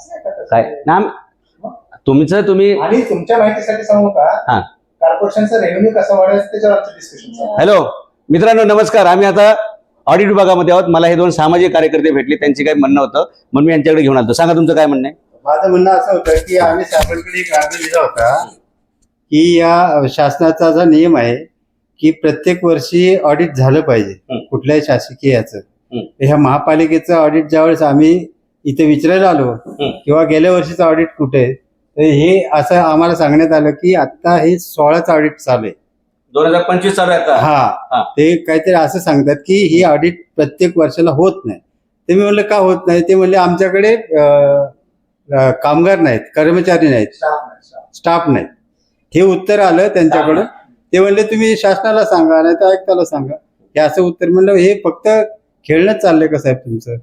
काय? ना तुमचं तुम्ही? आणि तुमच्या माहितीसाठी सांगू हा. का कॉर्पोरेशनचा रेव्हेन्यू कसा वाढवायचा त्याच्यावर आमचं डिस्कशन हॅलो मित्रांनो नमस्कार. आम्ही आता ऑडिट विभागामध्ये आहोत. मला हे दोन सामाजिक कार्यकर्ते भेटले. त्यांची काही म्हणणं होतं. म्हणून मी यांच्याकडे घेऊन आलो सांगा तुमचं काय म्हणणं आहे? माझं म्हणणं असं होतं की आम्ही साहेबांकडे एक अर्ज दिला होता की या शासनाचा जो नियम आहे की प्रत्येक वर्षी ऑडिट झालं पाहिजे हं. कुठल्याही शासकीय याचं हं. ह्या महापालिकेचं ऑडिट ज्यावेळेस आम्ही इथे विचारायला आलो. किंवा गेल्या वर्षीचं ऑडिट कुठे आहे, तर हे असं आम्हाला सांगण्यात आलं की आता हे सोळाचं ऑडिट चालू आहे. दोन हजार पंचवीस चालू आहे आता? हा. ते काहीतरी असं सांगतात की ही ऑडिट प्रत्येक वर्षाला होत नाही. ते मी म्हणलं का होत नाही? ते म्हणले आमच्याकडे कामगार नाहीत कर्मचारी नाहीत. स्टाफ नाही हे उत्तर आलं त्यांच्याकडून. ते म्हणले तुम्ही शासनाला सांगा नाही तर आयुक्ताला सांगा. हे असं उत्तर म्हणलं हे फक्त खेळणंच चाललंय का साहेब तुमचं?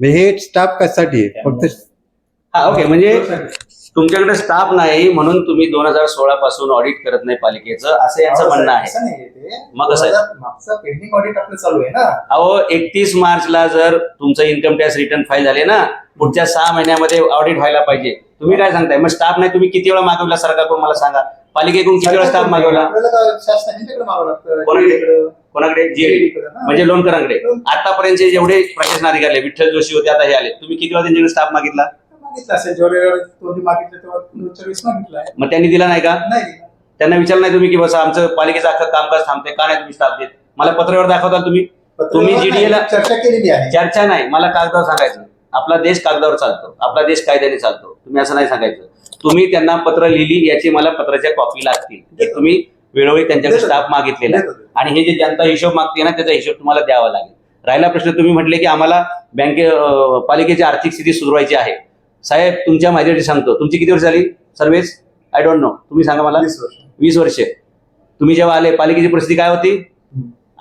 हे स्टाफ कशासाठी आहे? फक्त हा ओके म्हणजे तुमच्याकडे स्टाफ नाही म्हणून तुम्ही दोन हजार सोळा पासून ऑडिट करत नाही पालिकेचं असं यांचं म्हणणं आहे. असं ते. मग कसं आहे? मागचं पेंडिंग ऑडिट आपलं चालू आहे ना. अहो एकतीस मार्चला जर तुमचं इन्कम टॅक्स रिटर्न फाईल झाले ना पुढच्या सहा महिन्यामध्ये ऑडिट व्हायला पाहिजे. तुम्ही काय सांगताय? मग स्टाफ नाही तुम्ही किती वेळा मागवला सरकारकडून मला सांगा. पालिकेकडून किती वेळा स्टाफ मागवला? आपल्याला का शासन ह्यांच्याकडे मागावं लागतं कोणाकडे? कोणाकडे? JD जी कडे ना. म्हणजे लोणकरांकडे. आतापर्यंतचे जेवढे प्रशासन अधिकारी आले, विठ्ठल जोशी होते आता हे आले. तुम्ही किती वेळा त्यांच्याकडे स्टाफ मागितला? मग त्यांनी दिला नाही का. त्यांना विचारलं नाही तुम्ही की बस आमचं पालिकेचं अख्खं कामकाज थांबते का नाही तुम्ही स्टाफ देत? मला पत्रावर दाखवताल तुम्ही? तुम्ही पत्रावर GDA ला नाही, चर्चा केलेली आहे. चर्चा नाही. मला कागदावर सांगायचं. आपला देश कागदावर चालतो. आपला देश कायद्याने चालतो. तुम्ही असं नाही सांगायचं. तुम्ही त्यांना पत्र लिहिली याची मला पत्राच्या कॉपी लागतील. तुम्ही वेळोवेळी त्यांच्याकडे. स्टाफ मागितलेला. आणि हे जे जनता हिशोब मागते ना त्याचा हिशोब तुम्हाला द्यावा लागेल. राहिला प्रश्न तुम्ही म्हटले की आम्हाला बँके पालिकेची आर्थिक स्थिती सुधारायची आहे. साहेब तुमच्या माहितीसाठी सांगतो. तुमची किती वर्ष झाली? सर्व्हिस आय डोंट नो तुम्ही सांगा मला. वीस वर्ष. तुम्ही जेव्हा आले पालिकेची परिस्थिती काय होती?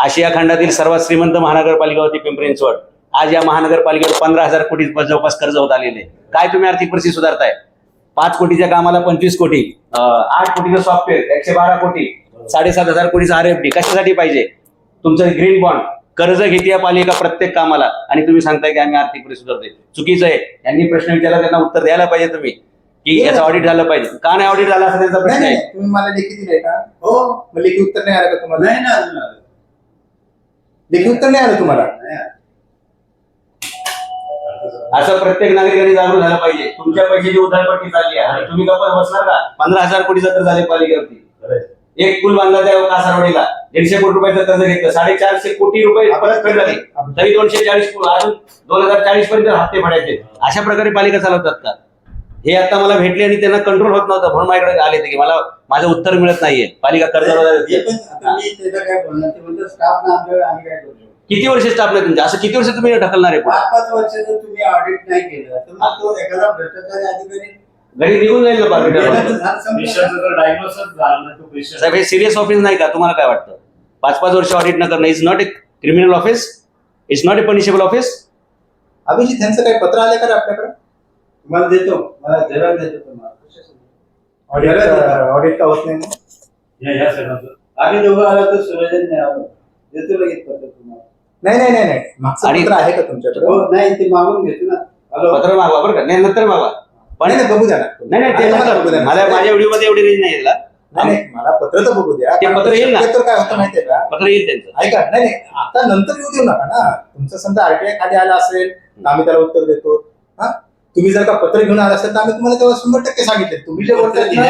आशिया खंडातील सर्वात श्रीमंत महानगरपालिका होती पिंपरी चिंचवड आज या महानगरपालिकेवर पंधरा हजार कोटी जवळपास कर्ज होत आलेले. काय तुम्ही आर्थिक परिस्थिती सुधारताय? पाच कोटीच्या कामाला पंचवीस कोटी. आठ कोटीचं सॉफ्टवेअर एकशे बारा कोटी. साडेसात हजार कोटीचा आर एफ डी कशासाठी पाहिजे? तुमचं ग्रीन बॉन्ड कर्ज घेते पालिका प्रत्येक कामाला? आणि तुम्ही सांगताय की आम्ही आर्थिक परिस्थिती सुधारतोय. चुकीचं आहे. यांनी प्रश्न विचारला त्यांना उत्तर द्यायला पाहिजे तुम्ही. की याचं ऑडिट झालं पाहिजे. का नाही ऑडिट झालं असं त्यांचा प्रश्न आहे? तुम्ही मला लेखी दिले का? हो मग लेखी उत्तर नाही आलं का तुम्हाला? नाही ना. लेखी उत्तर नाही आलं तुम्हाला. असं प्रत्येक नागरिकांनी जागरूक झालं पाहिजे. तुमच्या पैशाची उधळपट्टी चालली आहे. आणि तुम्ही गप्प बसणार का? पंधरा हजार कोटी जर झाले पालिकेवरती. एक पूल बांधला त्या कासारवाडीला दीडशे कोटी रुपयाचं कर्ज घेतलं. साडेचारशे कोटी रुपये परतफेड झाली तरी दोनशे चाळीस अजून दोन हजार चाळीस पर्यंत हप्ते भरायचे. अशा प्रकारे पालिका चालवतात का? हे आता मला भेटले आणि त्यांना कंट्रोल होत नव्हतं. म्हणून माझ्याकडे आले ते की मला माझं उत्तर मिळत नाहीये. पालिका कर्जावर पण आता मी त्याचं काय बोलणार? ते म्हणतो स्टाफ ना आमच्याकडे आम्ही काय करू? शकतो किती वर्ष स्टाफ नाही तुमच्या असं किती वर्ष तुम्ही ढकलणार आहे? पाच पाच वर्ष जर तुम्ही ऑडिट नाही केलं तर एखादा भ्रष्टाचारी अधिकारी घरी निघून जाईल ना. पेशंटचं जर डायग्नोसिस झालं ना तो पेशंट साहेब हे सिरियस ऑफिस नाही का? तुम्हाला काय वाटतं? पाच पाच वर्ष ऑडिट न करणं is not a criminal office is not a punishable office Abhijit यांचं काही पत्र आले का रे आपल्याकडे? तुम्हाला देतो. मला जरा देतो तुम्हाला. ऑडिट ऑडिट का? होत नाही? या या सगळ्यांचं आम्ही दोघं आलो तर सुरजन नाही आलो. देतो लगेच पत्र तुम्हाला. नाही नाही नाही नाही. मागचं आणि- पत्र आहे का तुमच्याकडे? हो नाही ते मागून घेतो ना. हॅलो पत्र मागवा बरं का? नाही नंतर मागवा. पण नाही बघू द्या ना. नाही नाही ते मला बघू द्या. मला माझ्या व्हिडिओमध्ये एवढी रेंज नाही नाही नाही मला पत्र तर बघू द्या ते कारण पत्र येईल ना. शक्यतो काय होतं माहितीये का? पत्र येईल त्यांचं. ऐका नाही नाही आता नंतर येऊ देऊ नका ना. तुमचं समजा आरटीआय खाली आला असेल तर आम्ही त्याला उत्तर देतो. हा? तुम्ही जर का पत्र घेऊन आला असेल तर आम्ही तुम्हाला तेव्हा शंभर टक्के सांगितले. तुम्ही जे बोलताय ना,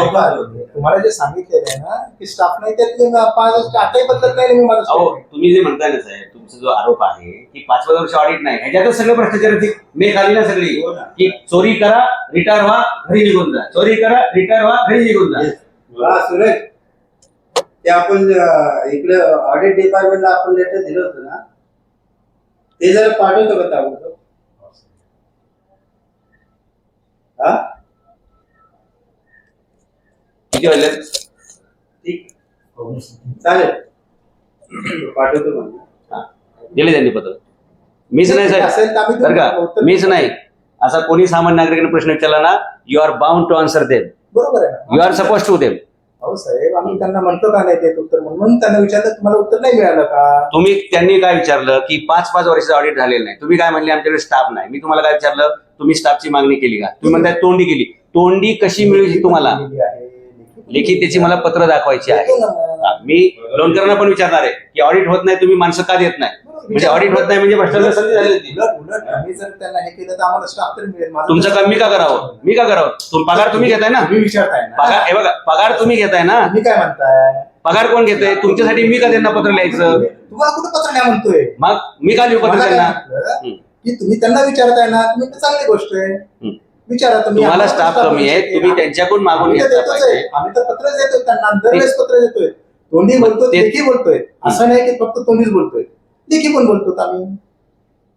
ऐका, दोघं तुम्हाला जे सांगितलेलं आहे ना की स्टाफ नाही त्यात पाच आताही बदलत नाही मी अहो तुम्ही जे म्हणताय ना साहेब तुमचा जो आरोप आहे की पाच पाच वर्ष ऑडिट नाही. ह्याच्यातच सगळं भ्रष्टाचाराची मेघ आली ना सगळी. हो ना. की चोरी करा रिटायर व्हा घरी निघून जा. चोरी करा रिटायर व्हा घरी निघून जा. सुरेश ते आपण अं, इकडे ऑडिट डिपार्टमेंटला आपण लेटर दिलं होतं ना. ते जर पाठवतो का ताबडतोब हा? किती वाजले ठीक. चालेल. पाठवतो म्हणून दिले त्यांनी पत्र. मीच नाही साहेब. बरं का? मीच नाही. असा कोणी सामान्य नागरिकांनी प्रश्न विचारला ना you are bound to answer them बरोबर आहे ना? You are suppose to them अहो साहेब आम्ही त्यांना म्हणतो का नाही देत उत्तर? म्हणून म्हणून त्यांना विचारलं तुम्हाला उत्तर नाही मिळालं का? तुम्ही त्यांनी काय विचारलं की पाच पाच वर्षाचं ऑडिट झालेलं नाही. तुम्ही काय म्हणले आमच्याकडे स्टाफ नाही. मी तुम्हाला काय विचारलं? तुम्ही स्टाफची मागणी केली का? तुम्ही म्हणताय तोंडी केली. तोंडी कशी मिळेल तुम्हाला. लेखी त्याची मला पत्र दाखवायची आहे. मी लोणकरांना पण विचारणार आहे की ऑडिट होत नाही तुम्ही माणसं का देत नाही? म्हणजे ऑडिट होत नाही म्हणजे भ्रष्टाचार संधी झाली होती. हे तुमचं काम मी का करावं? मी का करावं? पगार तुम्ही घेताय ना? तुम्ही विचारताय पगार हे बघा पगार तुम्ही घेताय ना? तुम्ही काय म्हणताय? पगार कोण घेतोय? तुमच्यासाठी मी का त्यांना पत्र लिहायचं? तुम्हाला कुठं पत्र नाही म्हणतोय? मग मी का लिहू पत्र त्यांना. की तुम्ही त्यांना विचारताय ना तुम्ही तर चांगली गोष्ट आहे. विचारा तुम्ही. तुम्हाला आम्हाला स्टाफ कमी आहे विचारते. तुम्ही त्यांच्याकडून मागून आम्ही तर घेतला देतोच पाहिजे. आहे. आम्ही तर पत्र देतोय त्यांना दरवेळेस पत्र देतोय. तोंडी बोलतो ते- लेखी बोलतोय. असं नाही की फक्त तोंडीच बोलतोय. लेखी पण बोलतो आम्ही.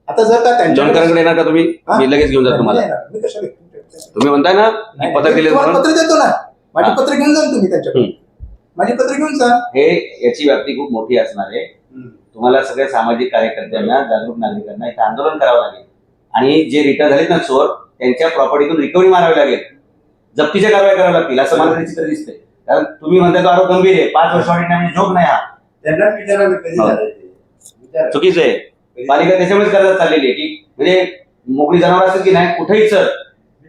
आता जर का लोणकरांकडे येणार का तुम्ही? हा? मी लगेच घेऊन जातो तुम्हाला. नाही, नाही, मी कशाला घेऊन तुम्ही म्हणताय ना पत्र दिले तुम्हाला म्हणून. पत्र देतो ना. माझी हा. पत्र घेऊन जा ना तुम्ही त्यांच्याकडे हम्म. माझी पत्र घेऊन जा. हे याची व्याप्ती खूप मोठी असणार आहे. तुम्हाला सगळ्या सामाजिक कार्यकर्त्यांना जागरूक नागरिकांना इथं आंदोलन करावं लागेल. आणि जे रिटर्न झालेत ना चोर त्यांच्या प्रॉपर्टीतून रिकव्हरी मारावी लागेल. जप्तीच्या कारवाई कराव्या लागतील असं मला तरी चित्र दिसतंय. कारण तुम्ही म्हणता तो आरोप गंभीर आहे. पाच वर्ष म्हणजे जोक नाही हा त्यांना विचारायला कधी हो. झालं? विचारा. चुकीचं आहे. पालिका त्याच्यामुळेच करत चाललेली आहे की म्हणजे मोकळी जनावर असेल की नाही कुठेही चल.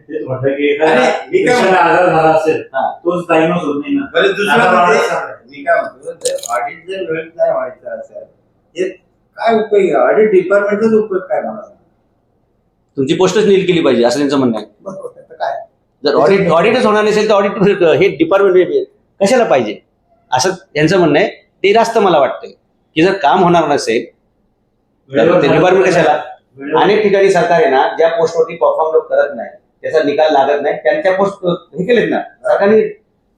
आजार झाला असेल हा. तोच डायग्नोज होत नाही ना. दुसरं मी काय म्हणतो जर ऑडिट जर वेळेत नाही व्हायचं असेल हे काय उपयोग आहे? ऑडिट डिपार्टमेंटचाच उपयोग काय मला तुमची पोस्टच नील केली पाहिजे असं त्यांचं म्हणणं आहे. बरोबर आहे, तर काय? जर ऑडिट ऑडिटच होणार नसेल तर ऑडिट हे डिपार्टमेंट कशाला पाहिजे? असं यांचं म्हणणं आहे. ते रास्त मला वाटतंय की जर काम होणार नसेल तर ते डिपार्टमेंट कशाला? वेळेवर- अनेक ठिकाणी सरकार आहे ना ज्या पोस्टवरती परफॉर्म लोक करत नाही त्याचा निकाल लागत नाही त्यांच्या पोस्ट हे केलेत ना सरकारने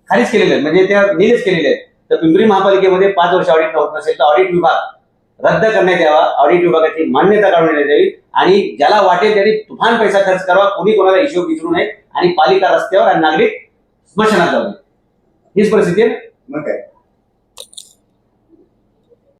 खालीच केलेले आहेत म्हणजे त्या निलेच केलेले आहेत. तर पिंपरी महापालिकेमध्ये पाच वर्ष ऑडिट होत नसेल तर ऑडिट विभाग रद्द करण्यात यावा ऑडिट विभागाची मान्यता काढून देण्यात यावी आणि ज्याला वाटेल त्यांनी तुफान पैसा खर्च करावा कोणी कोणाला हिशोब विचारू नये आणि पालिका रस्त्यावर आणि नागरिक स्मशानात जाऊ नये. हीच परिस्थिती आहे मग काय?